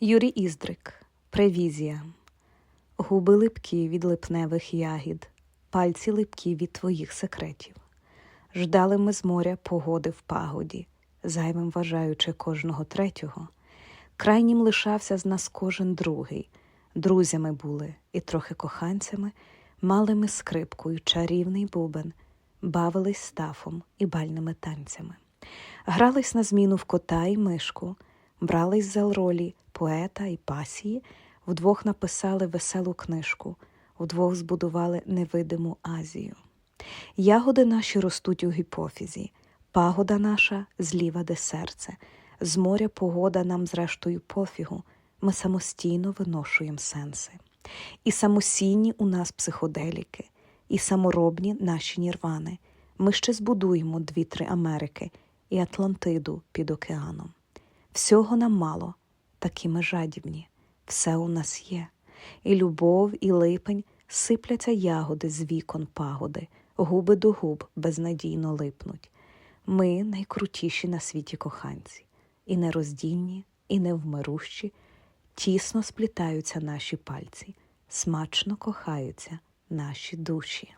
Юрій Іздрик, Превізія. Губи липкі від липневих ягід, пальці липкі від твоїх секретів. Ждали ми з моря погоди в пагоді, зайвим вважаючи кожного третього. Крайнім лишався з нас кожен другий. Друзями були і трохи коханцями, мали ми скрипкою чарівний бубен, бавились стафом і бальними танцями. Грались на зміну в кота і мишку, брались за ролі поета і пасії, вдвох написали веселу книжку, вдвох збудували невидиму Азію. Ягоди наші ростуть у гіпофізі, пагода наша зліва де серце, з моря погода нам зрештою пофігу, ми самостійно виношуємо сенси. І самосійні у нас психоделіки, і саморобні наші нірвани. Ми ще збудуємо дві-три Америки і Атлантиду під океаном. Всього нам мало, такі ми жадібні, все у нас є. І любов, і липень сипляться ягоди з вікон пагоди, губи до губ безнадійно липнуть. Ми найкрутіші на світі коханці, і нероздільні, і невмирущі, тісно сплітаються наші пальці, смачно кохаються наші душі.